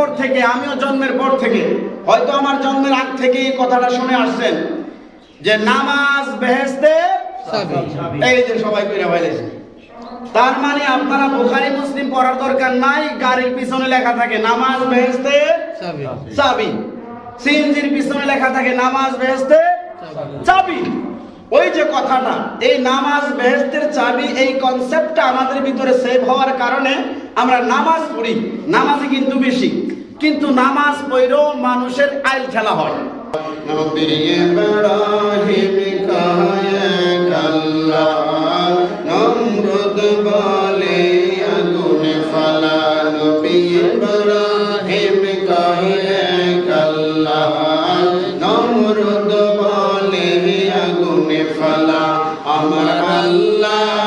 পর থেকে আমিও জন্মের পর থেকে হয়তো আমার জন্মের আগ থেকে এই কথাটা শুনে আসছেন যে নামাজ বেহেস্তে এই যে সবাই কইরা ভাইলেছে তার মানে আপনারা বুখারি মুসলিম পড়ার দরকার নাই গাড়ির পিছনে লেখা থাকে নামাজ বেহেস্তে চাবি সিএনজির পিছনে লেখা থাকে নামাজ বেহেস্তে চাবি ওই যে কথাটা এই নামাজ বেহেস্তের চাবি, এই কনসেপ্টটা আমাদের ভিতরে সেভ হওয়ার কারণে আমরা নামাজ পড়ি নামাজই কিন্তু বেশি। কিন্তু নামাজ পড়েও মানুষের আইল খেলা হয়। আল্লাহ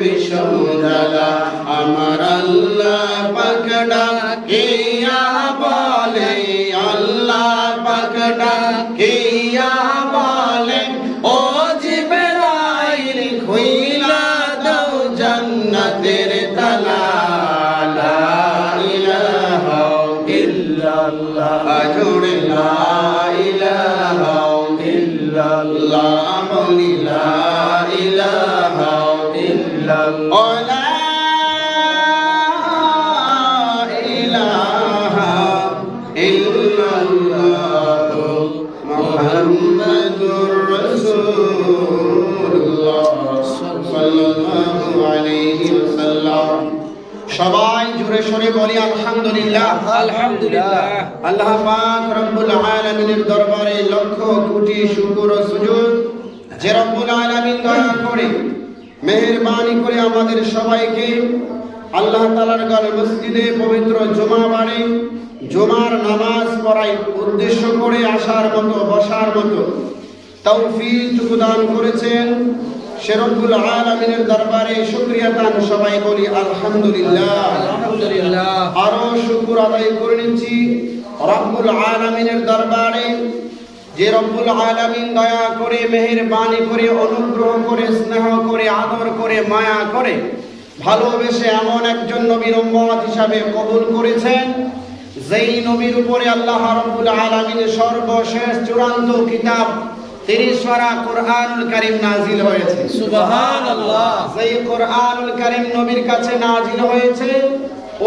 বিষম জ্বালা আমার আল্লাহ পাকড়া কিয়া সবাই জোরে সরে বলি আলহামদুলিল্লাহ। আলহামদুলিল্লাহ। আল্লাহ পাক রব্বুল আলামিনের দরবারে লক্ষ কোটি শুকর ও সুজুদ যে রব্বুল আলামিন দয়া করে মেহেরবানি করে আমাদের সবাইকে আল্লাহ তাআলার ঘর মসজিদে পবিত্র জুমা বাড়ি জুমার নামাজ পড়াই উদ্দেশ্য করে আসার মতো বসার মতো তৌফিক দান করেছেন। রব্বুল আলামিনের দরবারে শুক্রিয়া দান সবাই বলি আলহামদুলিল্লাহ। আলহামদুলিল্লাহ। আরও শুকুর আদায় করে নিচ্ছি। রব্বুল আলামিনের দরবারে যে রব্বুল আলামিন দয়া করে মেহেরবানি করে অনুগ্রহ করে স্নেহ করে আদর করে মায়া করে ভালোবেসে এমন একজন নবীর উম্মত হিসাবে কবুল করেছেন যেই নবীর উপরে আল্লাহ রব্বুল আলামিন সর্বশেষ চূড়ান্ত কিতাব তিরিশ পারা কোরআনুল কারীম নাজিল হয়েছে। সুবহানাল্লাহ। কোরআনুল কারীম নবীর কাছে নাজিল হয়েছে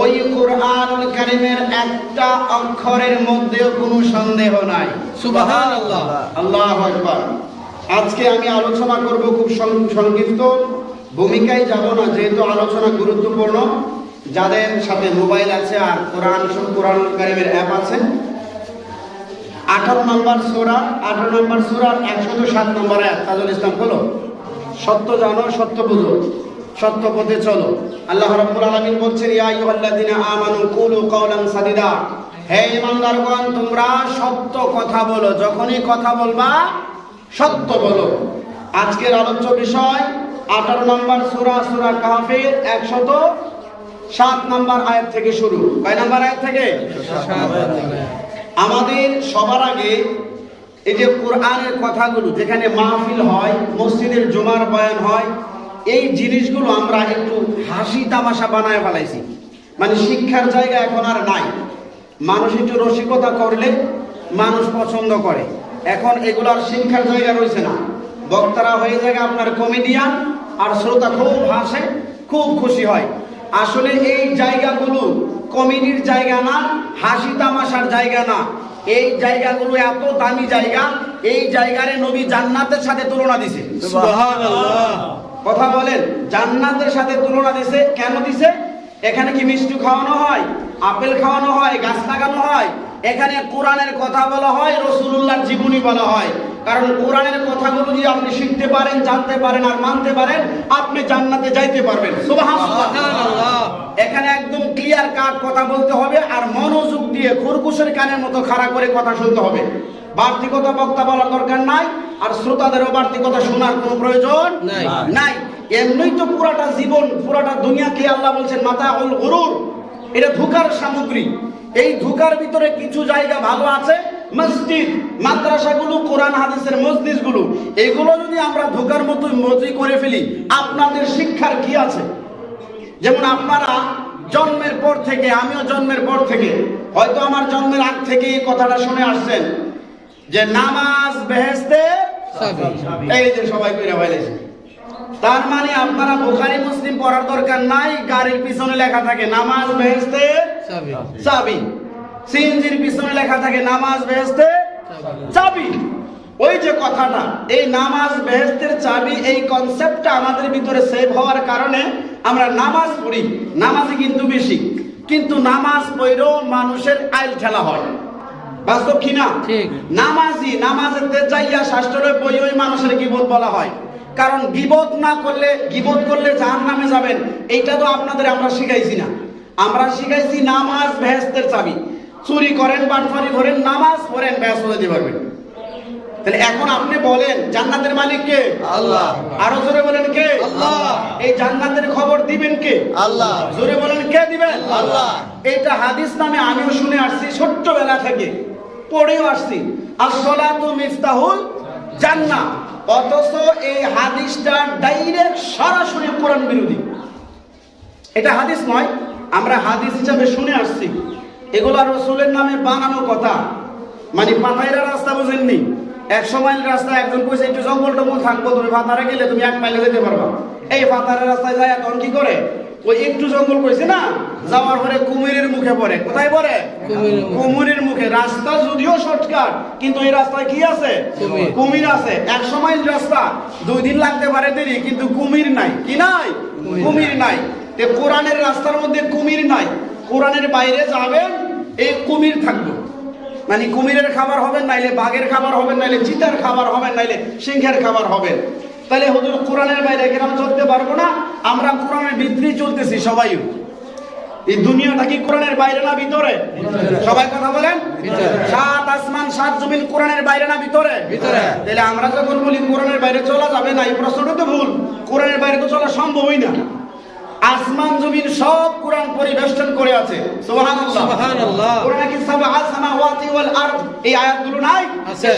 ওই কোরআনুল কারীমের একটা অক্ষরের মধ্যেও কোনো সন্দেহ নাই। সুবহানাল্লাহ। আল্লাহ আকবার। আজকে আমি আলোচনা করব খুব সংক্ষিপ্ত। ভূমিকায় যাব না যেহেতু আলোচনা গুরুত্বপূর্ণ। যাদের সাথে মোবাইল আছে আর কোরআন কোরআনুল কারীমের অ্যাপ আছে আঠারো নম্বর সোরা, আঠারো নম্বর সোরার একশত সাত নম্বর এক তাজুল ইসলাম বলো সত্য জানো, সত্য বুঝো। সত্য পথে চলো। আল্লাহ রাব্বুল আলামিন বলছেন, ইয়া আইয়ুহাল্লাযিনা আমানু কুলু কাওলান সাদিদা। হে ইমানদারগণ তোমরা সত্য কথা বলো। যখনই কথা বলবা, সত্য বলো। আজকের আলোচ্য বিষয়, আঠারো নম্বর সূরা সূরা কাহফের একশত সাত নম্বর আয়াত থেকে শুরু। কয় নম্বর আয়াত থেকে। আমাদের সবার আগে এই যে কোরআনের কথাগুলো, যেখানে মাহফিল হয়, মসজিদের জুমার বয়ান হয়, এই জিনিসগুলো আমরা একটু হাসি তামাশা বানায় ফেলাইছি। মানে শিক্ষার জায়গা এখন আর নাই। মানুষ একটু রসিকতা করলে মানুষ পছন্দ করে। এখন এগুলো আর শিক্ষার জায়গা রয়েছে না। বক্তারা হয়ে যায় আপনার কমেডিয়ান আর শ্রোতা খুব হাসে, খুব খুশি হয়। আসলে এই জায়গাগুলো কমেডির জায়গা না হাসি তামাশার জায়গা না। এই জায়গাগুলো এত দামি জায়গা এই জায়গারে নবী জান্নাতের সাথে তুলনা দিছে। কথা বলেন জান্নাতের সাথে তুলনা দিছে কেন দিছে? এখানে কি মিষ্টি খাওয়ানো হয় আপেল খাওয়ানো হয় গাছ লাগানো হয় এখানে কোরআনের কথা বলা হয় রসুল্লাহর জীবনী বলা হয়। কারণ কোরআনের কথাগুলো যদি আপনি শিখতে পারেন জানতে পারেন আর মানতে পারেন আপনি জান্নাতে যাইতে পারবেন। এখানে একদম ক্লিয়ার কাট কথা বলতে হবে আর মনোযোগ দিয়ে খরগোশের কানের মতো খাড়া করে কথা শুনতে হবে। বাড়তি কথা বক্তা বলার দরকার নাই আর শ্রোতাদেরও বাড়তি কথা শোনার কোনো প্রয়োজন নাই। নাই। এমনিই তো পুরাটা জীবন পুরাটা দুনিয়াকে আল্লাহ বলছেন মাথা অল গরুর। এটা ধোকার সামগ্রী। এই ধোকার ভিতরে কিছু জায়গা ভালো আছে? মসজিদ মাদ্রাসাগুলো কোরআন হাদিসের মসজিদগুলো। এগুলো যদি আমরা ধোকার মতো মতোই করে ফেলি আপনাদের শিক্ষার কি আছে? যেমন আপনারা জন্মের পর থেকে আমিও জন্মের পর থেকে হয়তো আমার জন্মের আগ থেকে এই কথাটা শুনে আসছেন যে নামাজ বেহেস্তে এই যে সবাই কইরা ফেলেছে। তার মানে আপনারা বুখারি মুসলিম পড়ার দরকার নাই গাড়ির পিছনে লেখা থাকে নামাজ বেহেস্তে চাবি। সিএনজির পিছনে লেখা থাকে নামাজ বেহেস্তে চাবি। ওই যে কথাটা এই নামাজ বেহেস্তের চাবি এই কনসেপ্টটা আমাদের ভিতরে সেভ হওয়ার কারণে আমরা নামাজ পড়ি। নামাজই কিন্তু বেশি। কিন্তু নামাজ পড়েও মানুষের আইল ঠেলা হয়। বাস্তব কি না? ঠিক। নামাজি নামাজেতে যাইয়া শাস্ত্রের বই ওই মানুষের গিবত বলা হয়। কারণ গিবত না করলে গিবত করলে জাহান নামে যাবেন। এইটা তো আপনাদের আমরা শিখাইছি না। আমরা শিখাইছি নামাজ ভেস্তের চাবি। চুরি করেন বাটফারি করেন নামাজ পড়েন ব্যাস হয়ে দিতে পারবেন। তাহলে এখন আপনি বলেন জান্নাতের মালিক কে? আল্লাহ। আরও জোরে বলেন কে? আল্লাহ। এই জান্নাতের খবর দিবেন কে? আল্লাহ। জোরে বলেন কে দিবেন? আল্লাহ। এটা হাদিস নামে আমিও শুনে আসছি ছোট্টবেলা থেকে। পড়েও আসছি। আসসালাতু মিফতাহুল জান্নাহ। অথচ এই হাদিসটা ডাইরেক্ট সরাসরি কোরআন বিরোধী। এটা হাদিস নয় আমরা হাদিস হিসাবে শুনে আসছি। এগুলো রসুলের নামে বানানো কথা। মানে পাতাইরা রাস্তা বোঝেননি। একশো মাইল রাস্তা একজন কইছে একটু জঙ্গল টঙ্গল থাকব তুমি ফাতারে গেলে তুমি এক মাইলে যেতে পারবা। এই ফাতারের রাস্তায় যায় এখন কি করে? ওই একটু জঙ্গল কইছে না যাওয়ার পরে কুমিরের মুখে পড়ে। কোথায় পড়ে? কুমিরের মুখে। রাস্তা যদিও শর্টকাট কিন্তু এই রাস্তায় কি আছে? কুমির। আছে। একশো মাইল রাস্তা দুই দিন লাগতে পারে দেরি কিন্তু কুমির নাই। কি নাই। কুমির নাই। তে কোরআনের রাস্তার মধ্যে কুমির নাই কোরআনের বাইরে যাবেন এই কুমির থাকবে। মানে কুমিরের খাবার হবেন নাইলে বাঘের খাবার হবেন নাইলে চিতার খাবার হবেন নাইলে সিংহের খাবার হবেন। তাহলে হুজুর কোরআনের বাইরে কেরাম চলতে পারব না আমরা কোরআনের ভিতরেই চলতেছি সবাই। এই দুনিয়াটা কি কোরআনের বাইরে না ভিতরে? সবাই কথা বলেন? সাত আসমান সাত জমিন কোরআনের বাইরে না ভিতরে? ভিতরে। তাহলে আমরা যখন বলি কোরআনের বাইরে চলা যাবে না এই প্রশ্নটা তো ভুল। কোরআনের বাইরে তো চলা সম্ভবই না। আসমান জমিন সব কোরআন পরিবেষ্টন করে আছে। সুবহানাল্লাহ। সুবহানাল্লাহ। কোরআনে কি সাবা আসমাওয়াতি ওয়াল আরদ? এই আয়াতগুলো নাই?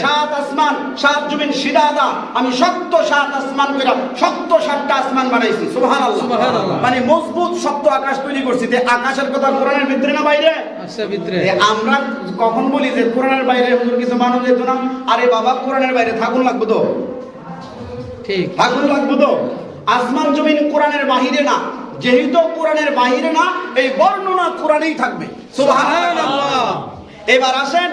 সাত আসমান সাত জমিন সিদাদা। আমি শক্ত সাত আসমান কইরা শক্ত সাতটা আসমান বানাইছি। সুবহানাল্লাহ। সুবহানাল্লাহ। মানে মজবুত শক্ত আকাশ তৈরি করছি। তে আকাশের কথা কোরআনের ভিতরে না বাইরে? ভিতরে। আমরা কখন বলি যে কোরআনের বাইরে? হুজুর কিছু মানুষ যেত না? আরে বাবা কোরআনের বাইরে থাকুন লাগবে তো। ঠিক। থাকুন লাগবে তো। আসমান জমিন কোরআনের বাহিরে না। যেহেতু কোরআনের বাহিরে না, এই বর্ণনা কোরআনেই থাকবে। এবার আসেন,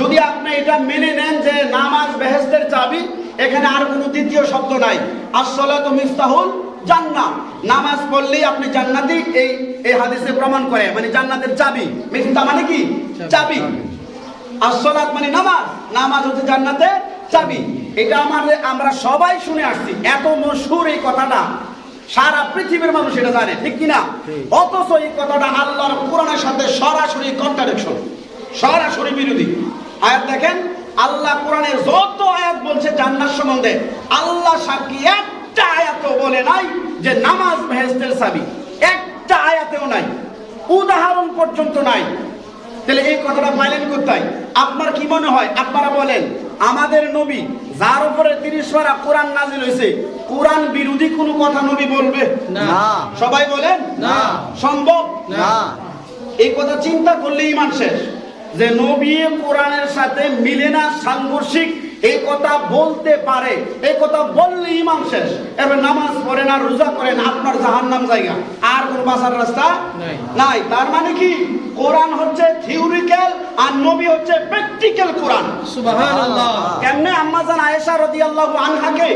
যদি আপনি এটা মেনে নেন যে নামাজ বেহেস্তের চাবি, এখানে আর কোনো দ্বিতীয় শব্দ নাই। আসসালাতু মিফতাহুল জান্নাহ। নামাজ পড়লেই আপনি জান্নাতি এই এই হাদিসে প্রমাণ করে মানে জান্নাতের চাবি। মিফতা মানে কি? চাবি। আসসালাত মানে নামাজ নামাজ হচ্ছে জান্নাতের চাবি। এটা আমাদের, আমরা সবাই শুনে আসছি, এত মশহুর এই কথাটা। সারা পৃথিবীর মানুষ এটা জানে ঠিক কিনা? অথচ এই কথাটা আল্লাহর কোরআনের সাথে সরাসরি কন্ট্রাডিকশন সরাসরি বিরোধী। আয়াত দেখেন আল্লাহ কোরআনের যত আয়াত বলছে জান্নাত সম্বন্ধে আল্লাহ সাক্ষী একটা আয়াতও বলে নাই যে নামাজ ভেস্তের সাবি একটা আয়াতেও নাই। উদাহরণ পর্যন্ত নাই। তাহলে এই কথাটা পাইলেন কোথায়? আপনার কি মনে হয়? আপনারা বলেন আমাদের নবী যার উপরে তিরিশ পারা কোরআন নাজিল হয়েছে কোরআন বিরোধী কোনো কথা নবী বলবে? না। সবাই বলেন? না। সম্ভব? না। এই কথা চিন্তা করলে ইমান শেষ। যে নবী কোরআনের সাথে মিলে না সাংঘর্ষিক এই কথা বলতে পারে। এই কথা বললে ইমান শেষ। এবার নামাজ পড়েন আর রোজা করেন আপনার জাহান্নাম জায়গা। আর কোন বাসার রাস্তা নাই। নাই। তার মানে কি? কোরআন হচ্ছে থিওরিক্যাল আর নবী হচ্ছে প্র্যাকটিক্যাল কোরআন। সুবহানাল্লাহ। কেমনে আম্মাজান আয়েশা রাদিয়াল্লাহু আনহাকে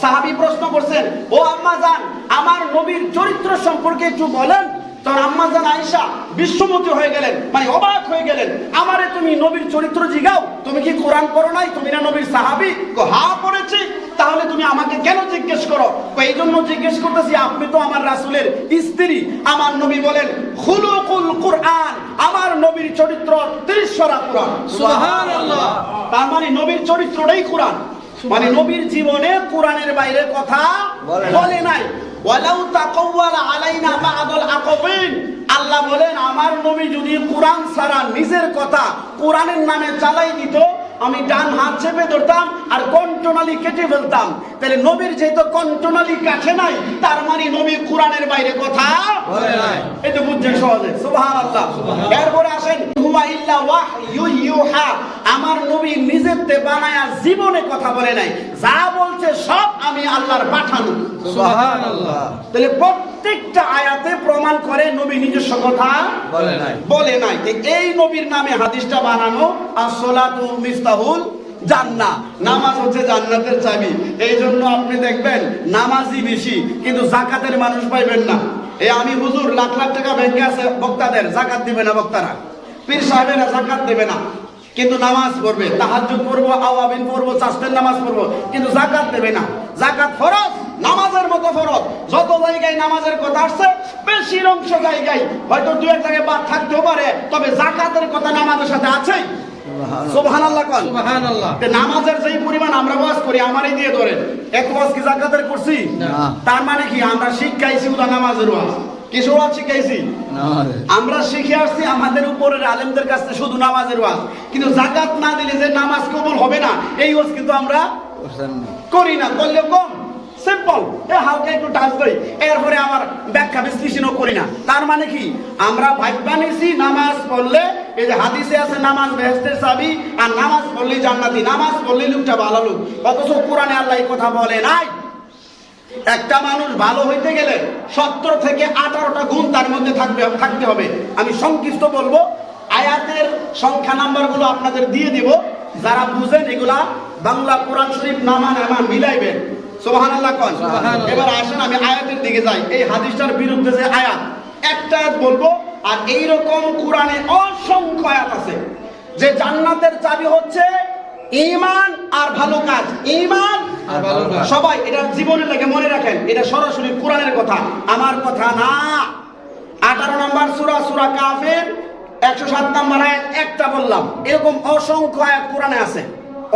সাহাবী প্রশ্ন করছেন ও আম্মাজান আমার নবীর চরিত্র সম্পর্কে একটু বলেন। তখন আম্মা জান আয়েশা বিশ্বমতী হয়ে গেলেন মানে অবাক হয়ে গেলেন। আমারে তুমি নবীর চরিত্র জিগাও তুমি কি কোরআন পড়ো নাই? তুমি না নবীর সাহাবি? হা পড়েছি। তাহলে তুমি আমাকে কেন জিজ্ঞেস করো? এই জন্য জিজ্ঞেস করতেছি আপনি তো আমার রাসূলের স্ত্রী। আমার নবী বলেন খুলুকুল কোরআন আমার নবীর চরিত্র তিরিশরা কোরআন। তার মানে নবীর চরিত্রটাই কোরআন। মানে নবীর জীবনে কোরআনের বাইরে কথা বলে নাই। ওয়ালাউ তাকাওয়াল আলাইনা বা'দুল আকাবিন আল্লাহ বলেন আমার নবী যদি কোরআন ছাড়া নিজের কথা কোরআনের নামে চালাই দিত আমি ডান হাত চেপে ধরতাম আর কণ্ঠনালী কেটে ফেলতাম। তাহলে নবীর যেহেতু কণ্ঠনালী কাছে নাই তার মানে নবী কোরআনের বাইরে কথা। এটা বুঝছেন সহজে। সুবহানাল্লাহ। এরপরে আসেন হুয়া ইল্লা ওয়াহয়ু ইউহা। আমার নবী নিজের তে বানায়া জীবনে কথা বলে নাই। যা বলছে সব আমি আল্লাহর পাঠানো। সুবহানাল্লাহ। তাহলে প্রত্যেকটা আয়াতে প্রমাণ করে নবী নিজস্ব কথা বলে নাই। বলে নাই এই নবীর নামে হাদিসটা বানানো আসসালাতু মিফতাহুল জান্না নামাজ হচ্ছে জান্নাতের চাবি। এই জন্য আপনি দেখবেন নামাজই বেশি কিন্তু জাকাতের মানুষ পাইবেন না। এই আমি হুজুর লাখ লাখ টাকা ব্যাংকে আছে বক্তাদের জাকাত দিবে না বক্তারা। পীর সাহেবেরা জাকাত দেবে না। কিন্তু নামাজ পড়বে তাহাজ্জুদ পড়ব আওয়াবিন পড়ব চাষের নামাজ পড়ব কিন্তু জাকাত দেবে না। জাকাত ফরজ নামাজের মতো ফরজ। জায়গায় নামাজের কথা আসছে বেশির অংশ জায়গায় হয়তো দু এক জায়গায় বাদ থাকতেও পারে তবে জাকাতের কথা নামাজের সাথে আছেই। সুবহানাল্লাহ। কোন। সুবহানাল্লাহ। তে নামাজের যেই পরিমাণ আমরা ওয়াজ করি আমারই দিয়ে ধরেন এক ওয়াজ কি জাকাতের করছি? তার মানে কি আমরা শিখাইছি উদা নামাজের ওয়াজ। ওয়াজ শিখাইছি? আমরা শিখে আসছি আমাদের উপরের আলেমদের কাছে শুধু নামাজের ওয়াজ। কিন্তু জাকাত না দিলে যে নামাজ কবুল হবে না এই ওয়াজ কিন্তু আমরা করি না করলে কম। সিম্পল এ হালকা একটু টাচ দেই এরপরে আমার ব্যাখ্যা বিশ্লেষণও করি না। তার মানে কি? আমরা ভাববা নিছি নামাজ পড়লে এই যে হাদিসে আছে, নামাজ বেহেস্তের চাবি, আর নামাজ পড়লে জান্নাতি। নামাজ পড়লে লোকটা ভালো লোক। অথচ কোরআনে আল্লাহ কথা বলে নাই। একটা মানুষ ভালো হইতে গেলে সত্তর থেকে আঠারোটা গুণ তার মধ্যে থাকবে, থাকতে হবে। আমি সংক্ষিপ্ত বলব। আয়াতের সংখ্যা নাম্বারগুলো আপনাদের দিয়ে দিব। যারা বুঝেন এগুলা, বাংলা কোরআন শরীফ নামা নামা মিলাইবেন। সুবহানাল্লাহ কোন এবার আসেন আমি আয়াতের দিকে যাই। এই হাদিসটার বিরুদ্ধে যে আয়াত একটা বলব আর এই রকম কোরআনে অসংখ্য আয়াত আছে যে জান্নাতের চাবি হচ্ছে ঈমান আর ভালো কাজ। কাজ। সবাই এটা জীবনে লেগে মনে রাখেন এটা সরাসরি কোরআনের কথা আমার কথা না। আঠারো নম্বর সুরা সুরা কাফের একশো সাত নম্বর আয়াত একটা বললাম এরকম অসংখ্য আয়াত কোরআনে আছে।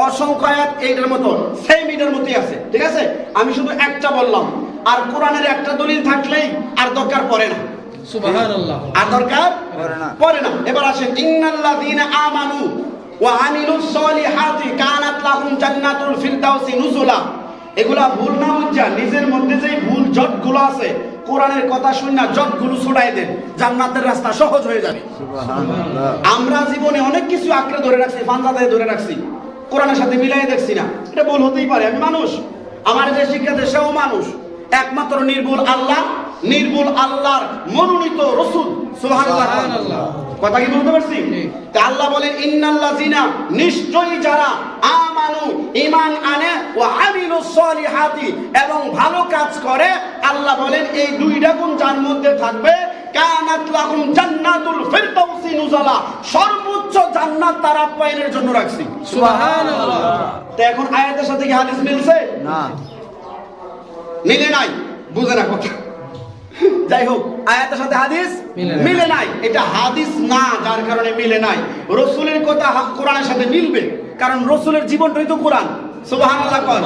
অসংখ্য আয়াত এইটার মতো সেম এটার মতোই আছে ঠিক আছে? আমি শুধু একটা বললাম আর কোরআনের একটা দলিল থাকলেই আর দরকার পড়ে না। আর দরকার পড়ে না। এবার আসেন ইন্নাল্লাযীনা আমানু ওয়া আমিলুস সলিহাতি কানাত লাহুম জান্নাতুল ফিরদাউসি নুজুলা। এগুলা ভুল না বুঝা নিজের মধ্যে যে ভুল জটগুলো আছে কোরআনের কথা শুন না জটগুলো ছুটাই দেন জান্নাতের রাস্তা সহজ হয়ে যাবে। আমরা জীবনে অনেক কিছু আঁকড়ে ধরে রাখছি ফান্দাদায় ধরে রাখছি। কোরআনের সাথে মিলাই দেখছি না। এটা ভুল হতেই পারে, আমি মানুষ। আমার যে শিক্ষা দেশেও মানুষ। একমাত্র নির্ভুল আল্লাহ নির্ভুল আল্লাহর মনোনীত রসুল। কথা কি বলতে পারছি? আল্লাহ বলেন ইন্নাল্লাযিনা নিশ্চয়ই যারা আমানু ঈমান আনে ও আমিলু সলিহাতি এবং ভালো কাজ করে আল্লাহ বলেন এই দুইটা গুণ যার মধ্যে থাকবে কানাত লাহুম জান্নাতুল ফিরদাউসি নুজালা। সর্বোচ্চ জান্নাত তারা আপ্যায়নের জন্য রাখছি। সুবহানাল্লাহ। তো এখন আয়াতের সাথে কি হাদিস মিলছে? না। মিলে নাই? বুঝে না কথা যাই হোক আয়াতের সাথে হাদিস মিলে নাই। এটা হাদিস না যার কারণে মিলে নাই। রসুলের কথা কোরআনের সাথে মিলবে কারণ রসুলের জীবনটাই তো কোরআন। কন।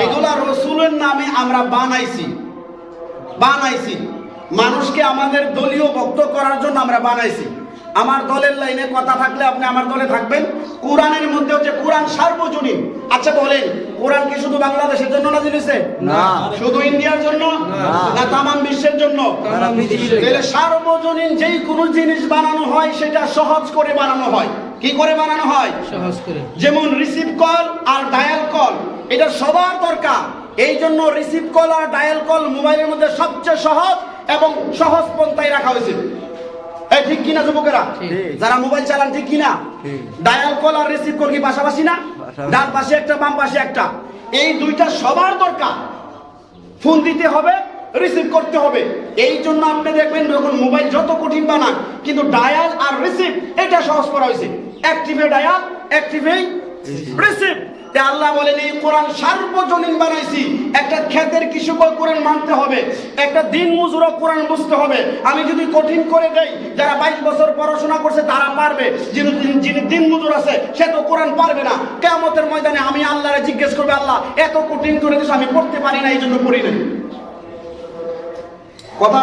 এগুলা রসুলের নামে আমরা বানাইছি। বানাইছি। মানুষকে আমাদের দলীয় ভক্ত করার জন্য আমরা বানাইছি। আমার দলের লাইনে কথা থাকলে আপনি আমার দলে থাকবেন। কোরআনের মধ্যে হচ্ছে কোরআন সার্বজনীন। আচ্ছা বলেন কোরআন কি শুধু বাংলাদেশের জন্য না জিনিসে না। শুধু ইন্ডিয়ার জন্য? না। না তাম বিশ্বের জন্য? তাহলে সার্বজনীন যেই কোনো জিনিস বানানো হয় সেটা সহজ করে বানানো হয়। কি করে বানানো হয়? সহজ করে। যেমন রিসিভ কল আর ডায়াল কল এটা সবার দরকার। এই জন্য রিসিভ কল আর ডায়াল কল মোবাইলের মধ্যে সবচেয়ে সহজ এবং সহজ পন্থায় রাখা হয়েছে। এই ঠিক কিনা যুবকেরা? যারা মোবাইল চালান ঠিক কিনা। ডায়াল কল আর রিসিভ কল কি পাশাপাশি না। ডান পাশে একটা বাম পাশে একটা। এই দুইটা সবার দরকার। ফোন দিতে হবে রিসিভ করতে হবে। এই জন্য আপনি দেখবেন যখন মোবাইল যত কঠিন বানান কিন্তু ডায়াল আর রিসিভ এটা সহজ করা হয়েছে। অ্যাক্টিভে ডায়াল অ্যাক্টিভে রিসিভ। আল্লাহ বলেন, এই কোরআন সার্বজনীন বানাইছি। একটা ক্ষেতের কৃষক কোরআন মানতে হবে, একটা দিন মজুরও কোরআন বুঝতে হবে। আমি যদি কঠিন করে দেই, যারা বাইশ বছর পড়াশোনা করছে, তারা পারবে। যিনি যিনি দিন মজুর আছে, সে তো কোরআন পারবে না। কেমতের ময়দানে আমি আল্লাহরে জিজ্ঞেস করবে, আল্লাহ, এত কঠিন করে দিস আমি পড়তে পারি না এই জন্য পড়ি নাই। কথা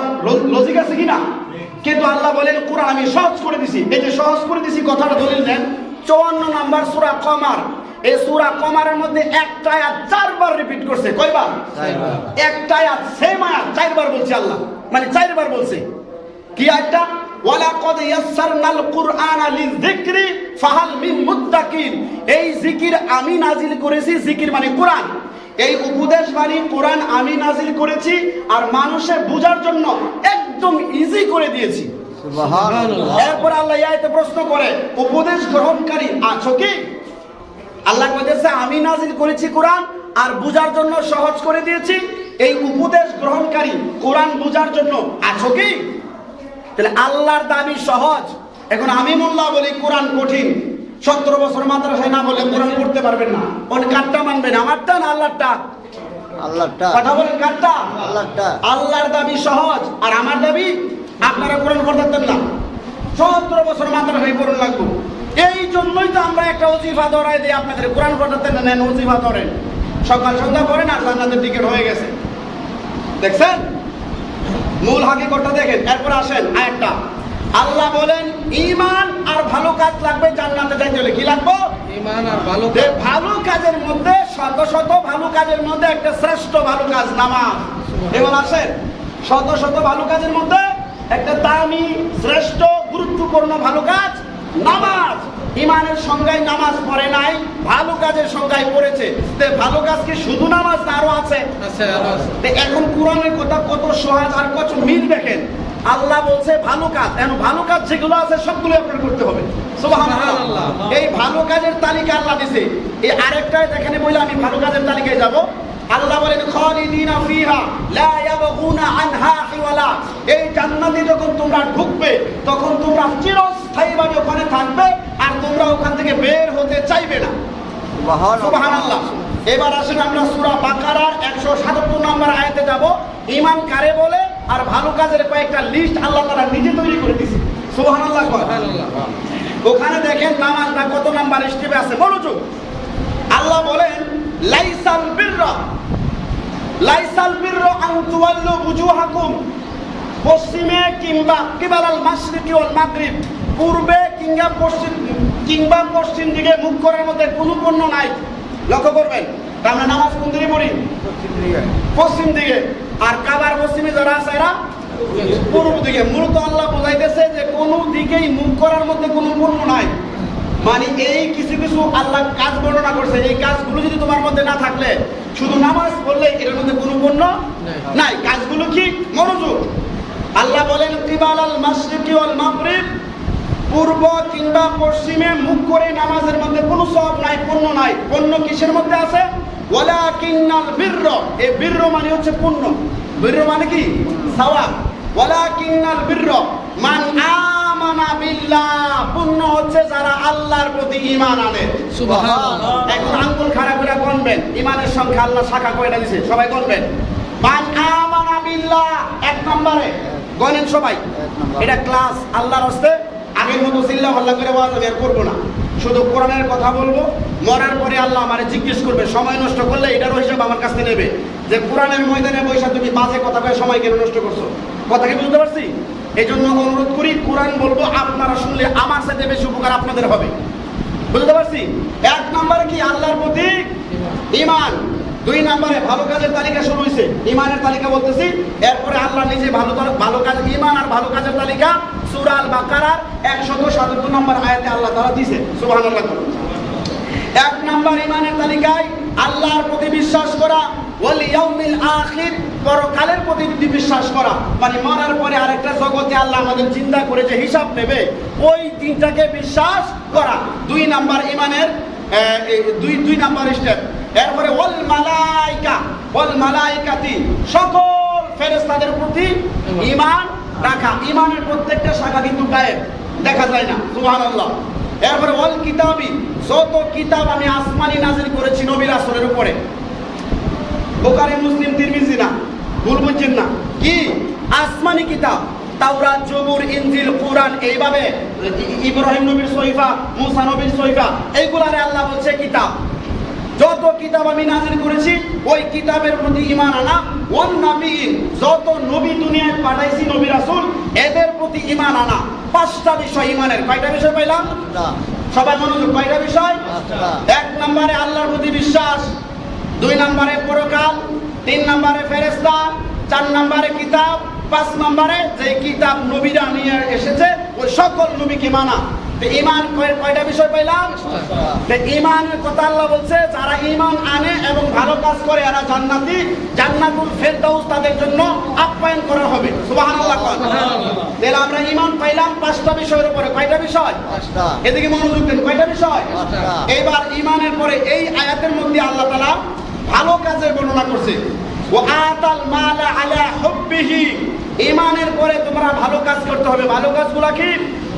লজিক আছে কিনা? কিন্তু আল্লাহ বলেন, কোরআন আমি সহজ করে দিছি। এই যে সহজ করে দিছি, কথাটা দলিল দেন। চুয়ান্ন নাম্বার সূরা কমার। এই সূরা কমারের মধ্যে একটা আয়াত চারবার রিপিট করছে কয়বার? একটা আয়াত সেম আয়াত চারবার বলছে আল্লাহ। মানে চারবার বলছে। কি আয়াতটা? ওয়ালাকাদ ইয়াসসারনাল কুরআনা লিযিকরি ফাহাল মিন মুত্তাকিন। এই জিকির আমি নাজিল করেছি জিকির মানে কোরআন। এই উপদেশ বাণী কোরআন আমি নাজিল করেছি আর মানুষের বোঝার জন্য একদম ইজি করে দিয়েছি। এরপর আল্লাহ ইয়াতে প্রশ্ন করে উপদেশ গ্রহণকারী আছো কি? আল্লাহ কইতেছে আমি নাজিল করেছি কোরআন আর বুঝার জন্য সহজ করে দিয়েছি। এই উপদেশ গ্রহণকারী কোরআন বুঝার জন্য আছো কি? তাহলে আল্লাহর দাবি সহজ। এখন আমি মোল্লা বলি কোরআন কঠিন। সতেরো বছর মাদ্রাসায় না বলে কোরআন পড়তে পারবেন না। কোন কাঠটা মানবেন আমারটা না আল্লাহরটা? আল্লাহটা কথা বলেন কাঠটা আল্লাহটা আল্লাহর দাবি সহজ। আর আমার দাবি আপনারা কোরআন পড়তেন না। সতেরো বছর মাদ্রাসায় পড়ুন লাগবো। এই জন্যই তো আমরা একটা ওজিফা ধরাই দিই আপনাদের। কোরআন পড়তেন না নেন ওজিফা ধরেন। সকাল সন্ধ্যা করেন আর জান্নাতের টিকিট হয়ে গেছে। দেখছেন? মূল হাকিকতটা দেখেন এরপর আসেন আরেকটা। আল্লাহ বলেন ঈমান আর ভালো কাজ লাগবে জান্নাতে যাইতে হলে। কি লাগবে? ঈমান আর ভালো ভালো কাজের মধ্যে শত শত ভালো কাজের মধ্যে একটা শ্রেষ্ঠ ভালো কাজ নামাজ। এবার আসেন শত শত ভালো কাজের মধ্যে একটা দামি শ্রেষ্ঠ গুরুত্বপূর্ণ ভালো কাজ নামাজ। ইমানের সংজ্ঞায় নামাজ পড়ে নাই ভালো কাজের সংজ্ঞায় পড়েছে। তে ভালো কাজ কি শুধু নামাজ না আরও আছে? এখন কোরআনের কথা কত সহজ আর কত মিল দেখেন। আল্লাহ বলছে ভালো কাজ এখন ভালো কাজ যেগুলো আছে সবগুলো আপনার করতে হবে। এই ভালো কাজের তালিকা আল্লাহ দিছে। এই আরেকটায় যেখানে বলে আমি ভালো কাজের তালিকায় যাব। আল্লাহ বলেন খালিদিনা ফিহা লা ইয়াবগুনা আনহা হিওয়ালা এই জান্নাতে যখন তোমরা ঢুকবে তখন তোমরা চিরস্থায়ীভাবে ওখানে থাকবে আর তোমরা ওখান থেকে বের হতে চাইবে না। সুবহানাল্লাহ। এবার আসেন আমরা সূরা বাকারার 177 নম্বর আয়াতে যাব। ঈমান কারে বলে আর ভালো কাজের কয়েকটা লিস্ট আল্লাহ তাআলা নিজে তৈরি করে দিয়েছে। সুবহানাল্লাহ সুবহানাল্লাহ। ওখানে দেখেন নামাজটা কত নাম্বার স্টেপে আছে? মনোযোগ। আল্লাহ বলেন লাইসাল বিররা লাইসাল বিররা আন তুওয়াল্লু বুজুহাকুম পশ্চিমে কিংবা কিবালাল মাশরিকি ওয়াল মাগরিব পূর্বে কিংবা পশ্চিম কিংবা পশ্চিম দিকে মুখ করার মধ্যে কোনো পণ্য নাই। লক্ষ্য করবেন আমরা নামাজ কোন দিকে পড়ি? পশ্চিম দিকে। আর কাবার পশ্চিমে যারা আছে এরা? পূর্ব দিকে। মূলত আল্লাহ বোঝাইতেছে যে কোন দিকেই মুখ করার মধ্যে কোনো পণ্য নাই। মানে এই কিছু কিছু আল্লাহ কাজ বর্ণনা করছে। এই কাজগুলো যদি তোমার মধ্যে না থাকলে শুধু নামাজ পড়লে এর মধ্যে কোনো পণ্য নাই। কাজগুলো কি? মনোযোগ। আল্লাহ বলেন কিবাল আল মাশরিকি ওয়াল মাগরিব। পূর্ব কিংবা পশ্চিমে মুখ করে নামাজের মধ্যে কোনো সব নাই পণ্য নাই। পণ্য কিসের মধ্যে আছে? ওয়ালা কিন্নাল বীর্র। এই বীর্র মানে হচ্ছে পুণ্য। বীর্র মানে কি? সাওয়াব। ওয়ালা কিন্নাল বীর্র। মান আমানা পুণ্য হচ্ছে যারা আল্লাহর প্রতি ঈমান আনে। এখন আঙ্গুল খাড়া করে গণবেন ইমানের সংখ্যা আল্লাহ শাখা কয়টা দিছে? সবাই গণবেন মান আমানা বিল্লাহ এক নম্বরে। গণেন সবাই। এটা ক্লাস আল্লাহর হস্তে। আগের মতো হল্লা করে আমি আর করব না। শুধু কোরআনের কথা বলব মরার পরে আল্লাহ আমারে জিজ্ঞেস করবে সময় নষ্ট করলে এটারও হিসাব আমার কাছে নেবে। যে কোরআনের ময়দানে বৈশা তুমি বাজে কথা কয়ে সময় কেন নষ্ট করছ? কথা কি বুঝতে পারছি? এই জন্য অনুরোধ করি, কোরআন বলব, আপনারা শুনলে আমার সাথে বেশি উপকার আপনাদের হবে। বুঝতে পারছি? এক নম্বরে কি? আল্লাহর প্রতি ইমান দুই নম্বরে, ভালো কাজের তালিকা শুরু হয়েছে ইমানের তালিকা বলতেছি। এরপরে আল্লাহ নিজে ভালো ভালো কাজ ইমান আর ভালো কাজের তালিকা সুরাল বাকারার একশত সাতাত্তর নম্বর আয়াতে আল্লাহ তারা দিছে সুবহানাল্লাহ। এক নম্বর ইমানের তালিকায় আল্লাহর প্রতি বিশ্বাস করা ওয়াল ইয়াউমিল আখির, পরকালের প্রতি যদি বিশ্বাস করা মানে মরার পরে আরেকটা জগতে আল্লাহ আমাদের চিন্তা করে যে হিসাব নেবে, ওই তিনটাকে বিশ্বাস করা। দুই নাম্বার ইমানের দুই দুই নাম্বার স্টেপ এরপরে ওয়াল মালাইকা ওয়াল মালাইকাতি সকল ফেরেশতাদের প্রতি ঈমান রাখা। ঈমানের প্রত্যেকটা শাখা কিন্তু গায়েব, দেখা যায় না, সুবহানাল্লাহ। এরপরে ওয়াল কিতাবি যত কিতাব আমি আসমানি নাজিল করেছি নবী রাসূলের উপরে বোকারি মুসলিম তিরমিজি না ভুল বুঝছেন না। কি? আসমানি কিতাব তাওরাত জবুর ইনজিল কোরআন এইভাবে ইব্রাহিম নবীর সহিফা মুসা নবীর সহিফা এইগুলারে আল্লাহ বলছে কিতাব। যত কিতাব আমি নাজিল করেছি ওই কিতাবের প্রতি ঈমান আনা ওয়ান নাবিয়িন যত নবী দুনিয়ায় পাঠাইছি নবী রাসূল এদের প্রতি ঈমান আনা। পাঁচটা বিষয় ঈমানের। কয়টা বিষয় পাইলাম? সবাই মনোযোগ কয়টা বিষয়? এক নম্বরে আল্লাহর প্রতি বিশ্বাস। দুই নম্বরে পরকাল তিন নম্বরে ফেরেস্তা চার নম্বরে কিতাব পাঁচ নম্বরে যে কিতাব নবীরা নিয়ে এসেছে ওই সকল নবীকে মানা। ইমান কয়টা বিষয় পাইলাম? তো ইমানের কথা আল্লাহ বলছে যারা ইমান আনে এবং ভালো কাজ করে এরা জান্নাতি। জান্নাতুল ফেরদাউস তাদের জন্য আপ্যায়ন করা হবে। সুবহানাল্লাহ কন তাহলে আমরা ইমান পাইলাম পাঁচটা বিষয়ের উপরে। কয়টা বিষয়? এদিকে মনোযোগ দেন কয়টা বিষয়? এইবার ইমানের পরে এই আয়াতের মধ্যে আল্লাহ তাআলা ভালো কাজের বর্ণনা করছে। ও আতাল মালা আলা হুব্বিহি। ইমানের পরে তোমরা ভালো কাজ করতে হবে। ভালো কাজগুলো কি?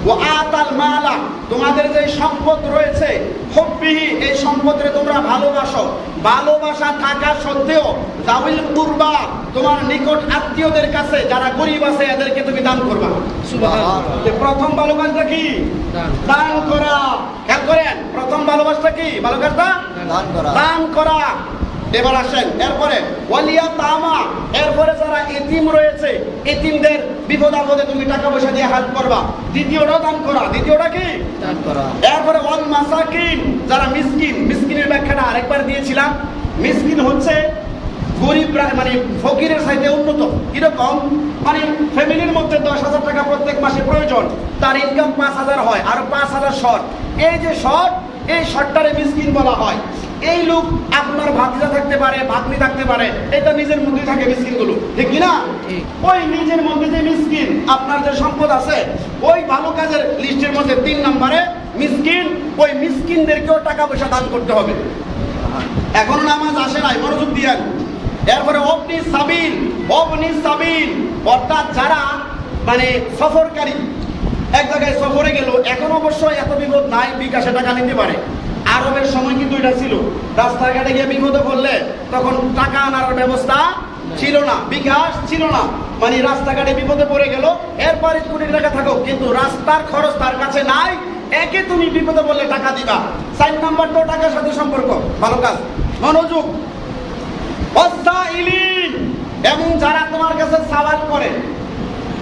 ও আতাল মালা তোমাদের যে সম্পদ রয়েছে হুব্বিহি এই সম্পদে তোমরা ভালোবাসো। ভালোবাসা থাকা সত্ত্বেও দাবিল কুরবা তোমার নিকট আত্মীয়দের কাছে যারা গরিব আছে এদেরকে তুমি দান করবা। প্রথম ভালো কাজটা কি? দান। করা। খেয়াল করেন প্রথম ভালোবাসা কি? ভালো কাজটা? দান করা। দান করা। এবার আসেন এরপরে ওয়ালিয়া তামা এরপরে যারা এতিম রয়েছে এতিমদের বিপদ আপদে তুমি টাকা পয়সা দিয়ে হেল্প করবা। দ্বিতীয়টা দান করা দ্বিতীয়টা কি? দান করা। এরপরে ওয়াল মাসাকিন যারা মিসকিন মিসকিনের ব্যাখ্যাটা আরেকবার দিয়েছিলাম। মিসকিন হচ্ছে গরিব মানে ফকিরের সাইতে উন্নত। কীরকম? মানে ফ্যামিলির মধ্যে দশ হাজার টাকা প্রত্যেক মাসে প্রয়োজন তার ইনকাম পাঁচ হাজার হয় আর পাঁচ হাজার শর্ট। এই যে শর্ট এই শর্টটারে মিসকিন বলা হয়। এই লোক আপনার ভাতিজা থাকতে পারে ভাগ্নি থাকতে পারে এটা নিজের মধ্যে থাকে মিসকিনগুলো। ঠিক কিনা ওই নিজের মধ্যে যে মিসকিন আপনার যে সম্পদ আছে ওই ভালো কাজের লিস্টের মধ্যে তিন নম্বরে মিসকিন ওই মিসকিনদেরকেও টাকা পয়সা দান করতে হবে। এখনও নামাজ আসে নাই মনোযোগ দিয়েন এরপরে অবনি সাবিল অবনি সাবিল অর্থাৎ যারা মানে সফরকারী এক জায়গায় সফরে গেল এখন অবশ্য এত বিপদ নাই বিকাশে টাকা নিতে পারে। আরবের সময় কিন্তু এটা ছিল। রাস্তাঘাটে গিয়ে বিপদে পড়লে তখন টাকা আনার ব্যবস্থা ছিল না, বিকাশ ছিল না। মানে রাস্তাঘাটে বিপদে পড়ে গেল, এরপরে কোটি টাকা থাকো, কিন্তু রাস্তার খরচ তার কাছে নাই, একে তুমি বিপদে পড়লে টাকা দিবা। চার নাম্বার তো টাকার সাথে সম্পর্ক, ভালো কাজ। মনোযোগ। এবং যারা তোমার কাছে সওয়াল করে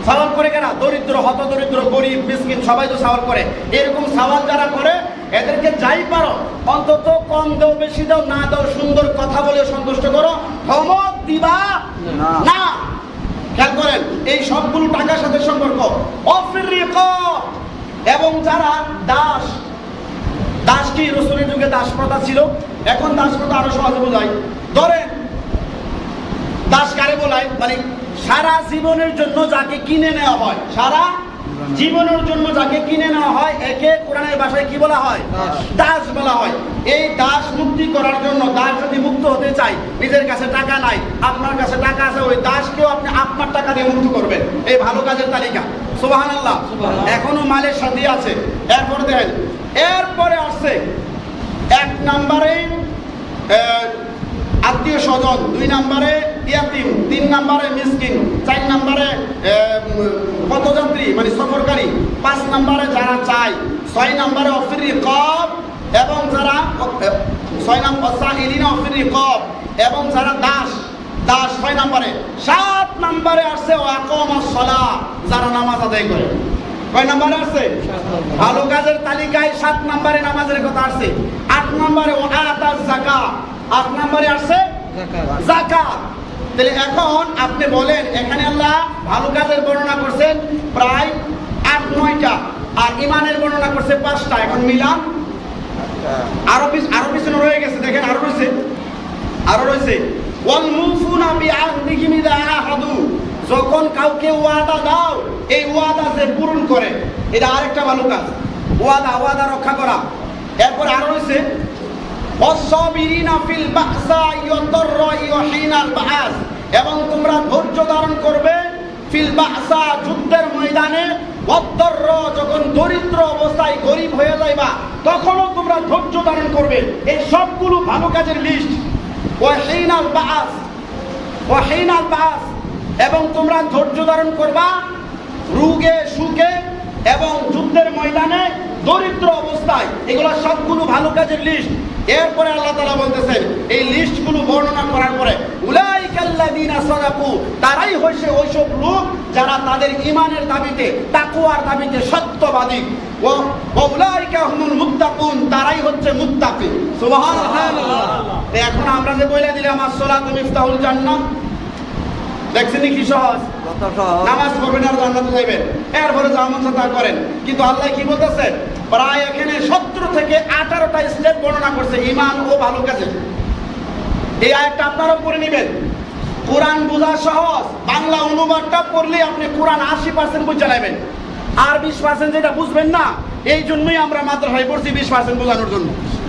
সওয়াল করে কেনা? দরিদ্র হত দরিদ্র গরিব মিসকিন সবাই তো সওয়াল করে। এরকম সওয়াল যারা করে এদেরকে যাই পারো অন্তত কম দাও বেশি দাও না দাও সুন্দর কথা বলে সন্তুষ্ট করো। ধমক দিবা না। খেয়াল করেন এই সবগুলো টাকার সাথে সম্পর্ক। এবং যারা দাস দাস কি? রসুলের যুগে দাস প্রথা ছিল। এখন দাস প্রথা আরও সহজে বোঝায়। ধরেন দাস কারে বলায় মানে সারা জীবনের জন্য যাকে কিনে নেওয়া হয় সারা জীবনের জন্য যাকে কিনে নেওয়া হয় একে কোরআনের ভাষায় কি বলা হয়? দাস। বলা হয়। এই দাস মুক্তি করার জন্য দাস যদি মুক্ত হতে চায় নিজের কাছে টাকা নাই আপনার কাছে টাকা আছে ওই দাসকেও আপনি আপনার টাকা দিয়ে মুক্ত করবেন। এই ভালো কাজের তালিকা। সুবাহান আল্লাহ এখনও মালের সাথে আছে। এরপর দেখেন এরপরে আসছে এক নম্বরে আত্মীয় স্বজন। দুই নম্বরে ইয়াতিম তিন নম্বরে মিসকিন চার নম্বরে পথযাত্রী মানে সফরকারী পাঁচ নম্বরে যারা চায় ছয় নম্বরে অফিরি কব এবং যারা ছয় নম্বর সাহিলিনা অফিরি কব এবং যারা দাস দাস ছয় নম্বরে সাত নম্বরে আসছে ওয়াকম সলা যারা নামাজ আদায় করে। কয় নম্বরে আসছে? ভালো কাজের তালিকায় সাত নম্বরে নামাজের কথা আসছে। আট নম্বরে ও আতার জাকা আট নম্বরে আসছে? জাকাত তাহলে এখন আপনি বলেন, এখানে আল্লাহ ভালো কাজের বর্ণনা করছেন প্রায় আট, নয়টা, আর ইমানের বর্ণনা করছে পাঁচটা। এখন মিলান। আরও পিছ, আরও পিছনে রয়ে গেছে, দেখেন আরও রয়েছে। আরও রয়েছে। যখন কাউকে ওয়াদা দাও, এই ওয়াদা যে পূরণ করে, এটা আরেকটা ভালো কাজ। ওয়াদা ওয়াদা রক্ষা করা। এরপর আরও রয়েছে অসবিরিনা ফিল বাসা ইয়তর ইয়হিনাল বাস এবং তোমরা ধৈর্য ধারণ করবে ফিল বাসা যুদ্ধের ময়দানে। অদ্দর্র যখন দরিদ্র অবস্থায় গরিব হয়ে যাইবা, তখনও তোমরা ধৈর্য ধারণ করবে। এই সবগুলো ভালো কাজের লিস্ট ওয়াহিনাল বাস ওয়াহিনাল বাস এবং তোমরা ধৈর্য ধারণ করবা রোগে, সুখে এবং যুদ্ধের ময়দানে দরিদ্র অবস্থায়। এগুলো সবগুলো ভালো কাজের লিস্ট এরপরে আল্লাহ তালা বলতেছেন, এই লিস্টগুলো বর্ণনা করার পরে সাদাকু তারাই হইছে ওইসব লোক যারা তাদের ইমানের দাবিতে তাকওয়ার দাবিতে সত্যবাদী। ও উলাইকা তারাই হচ্ছে মুত্তাকি। এখন আমরা যে বইলা দিলাম আসসালাতু মিফতাহুল জান্নাহ। দেখছেন কি সহজ? নামাজ পড়বেন আর জান্নাতে যাইবেন। এরপরে জামন তা করেন। কিন্তু আল্লাহ কি বলতেছেন প্রায় এখানে সতেরো থেকে আঠারোটা স্টেপ বর্ণনা করছে ইমান ও ভালো কাজে। এই আয়টা আপনারাও পড়ে নেবেন। কোরআন বোঝা সহজ, বাংলা অনুবাদটা পড়লে আপনি কোরআন আশি পার্সেন্ট বুঝে নেবেন। আর বিশ পার্সেন্ট যেটা বুঝবেন না, এই জন্যই আমরা মাদ্রাসায় পড়ছি বিশ পার্সেন্ট বোঝানোর জন্য।